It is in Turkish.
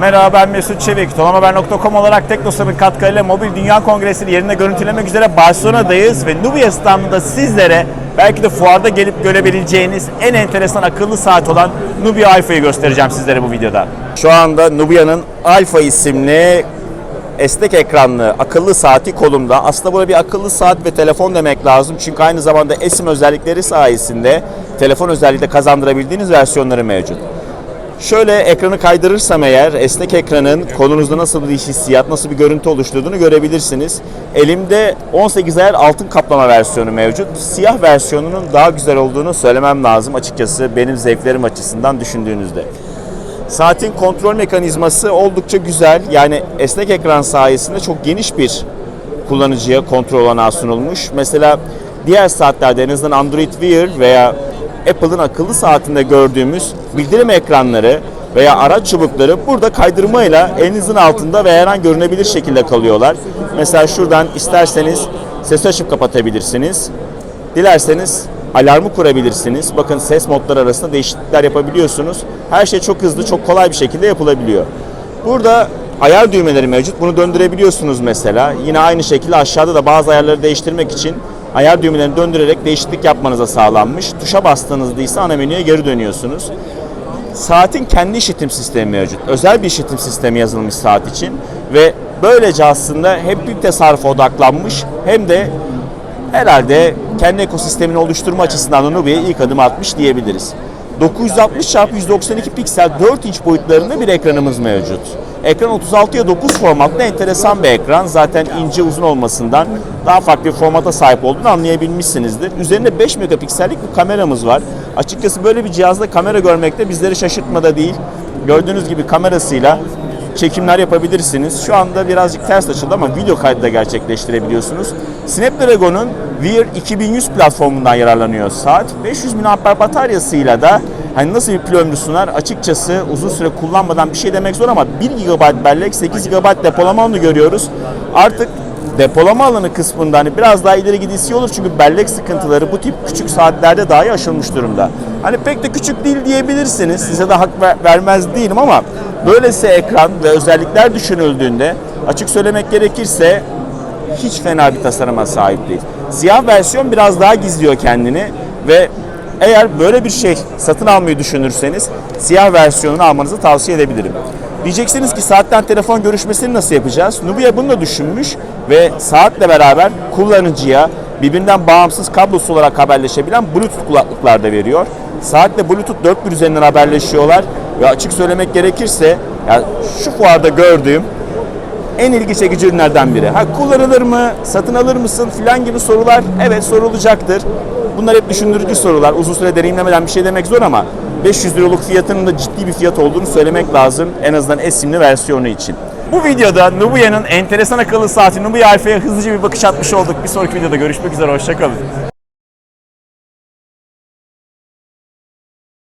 Merhaba ben Mesut Çevik. Tonamaber.com olarak Teknosa'nın katkılarıyla Mobil Dünya Kongresi'ni yerinde görüntülemek üzere Barcelona'dayız ve Nubia standında sizlere belki de fuarda gelip görebileceğiniz en enteresan akıllı saat olan Nubia Alpha'yı göstereceğim sizlere bu videoda. Şu anda Nubia'nın Alpha isimli esnek ekranlı akıllı saati kolumda. Aslında burada bir akıllı saat ve telefon demek lazım. Çünkü aynı zamanda esim özellikleri sayesinde telefon özelliği de kazandırabildiğiniz versiyonları mevcut. Şöyle ekranı kaydırırsam eğer esnek ekranın kolunuzda nasıl bir hissiyat, nasıl bir görüntü oluşturduğunu görebilirsiniz. Elimde 18 ayar altın kaplama versiyonu mevcut. Siyah versiyonunun daha güzel olduğunu söylemem lazım açıkçası benim zevklerim açısından düşündüğünüzde. Saatin kontrol mekanizması oldukça güzel. Yani esnek ekran sayesinde çok geniş bir kullanıcıya kontrol olanağı sunulmuş. Mesela diğer saatlerde en azından Android Wear veya Apple'ın akıllı saatinde gördüğümüz bildirim ekranları veya araç çubukları burada kaydırmayla elinizin altında ve her an görünebilir şekilde kalıyorlar. Mesela şuradan isterseniz ses açıp kapatabilirsiniz. Dilerseniz alarmı kurabilirsiniz. Bakın ses modları arasında değişiklikler yapabiliyorsunuz. Her şey çok hızlı, çok kolay bir şekilde yapılabiliyor. Burada ayar düğmeleri mevcut. Bunu döndürebiliyorsunuz mesela. Yine aynı şekilde aşağıda da bazı ayarları değiştirmek için ayar düğmelerini döndürerek değişiklik yapmanıza sağlanmış. Tuşa bastığınızda ise ana menüye geri dönüyorsunuz. Saatin kendi işletim sistemi mevcut. Özel bir işletim sistemi yazılmış saat için ve böylece aslında hem bir tasarrufa odaklanmış hem de herhalde kendi ekosistemini oluşturma açısından da Nubia'ya ilk adım atmış diyebiliriz. 960 x 192 piksel 4 inç boyutlarında bir ekranımız mevcut. Ekran 36'ya 9 formatlı enteresan bir ekran. Zaten ince uzun olmasından daha farklı bir formata sahip olduğunu anlayabilmişsinizdir. Üzerinde 5 megapiksellik bir kameramız var. Açıkçası böyle bir cihazda kamera görmek de bizleri şaşırtmada değil. Gördüğünüz gibi kamerasıyla çekimler yapabilirsiniz. Şu anda birazcık ters açıldı ama video kaydı da gerçekleştirebiliyorsunuz. Snapdragon'un Wear 2100 platformundan yararlanıyor saat. 500 mAh bataryasıyla da hani nasıl bir pil ömrü sunar açıkçası uzun süre kullanmadan bir şey demek zor ama 1 GB bellek 8 GB depolama alanı görüyoruz. Artık depolama alanı kısmında hani biraz daha ileri gidilsi olur çünkü bellek sıkıntıları bu tip küçük saatlerde dahi aşılmış durumda. Hani pek de küçük değil diyebilirsiniz. Size de hak ver- vermez değilim ama böylesi ekran ve özellikler düşünüldüğünde açık söylemek gerekirse hiç fena bir tasarıma sahip değil. Siyah versiyon biraz daha gizliyor kendini ve eğer böyle bir şey satın almayı düşünürseniz siyah versiyonunu almanızı tavsiye edebilirim. Diyeceksiniz ki saatten telefon görüşmesini nasıl yapacağız? Nubia bunu da düşünmüş ve saatle beraber kullanıcıya birbirinden bağımsız kablosuz olarak haberleşebilen Bluetooth kulaklıklar da veriyor. Saatle Bluetooth 4.1 üzerinden haberleşiyorlar ve açık söylemek gerekirse yani şu fuarda gördüğüm en ilgi çekici ürünlerden biri. Ha kullanılır mı, satın alır mısın filan gibi sorular evet sorulacaktır. Bunlar hep düşündürücü sorular. Uzun süre deneyimlemeden bir şey demek zor ama 500 liralık fiyatının da ciddi bir fiyat olduğunu söylemek lazım. En azından esimli versiyonu için. Bu videoda Nubia'nın enteresan akıllı saati Nubia Alpha'ya hızlıca bir bakış atmış olduk. Bir sonraki videoda görüşmek üzere. Hoşçakalın.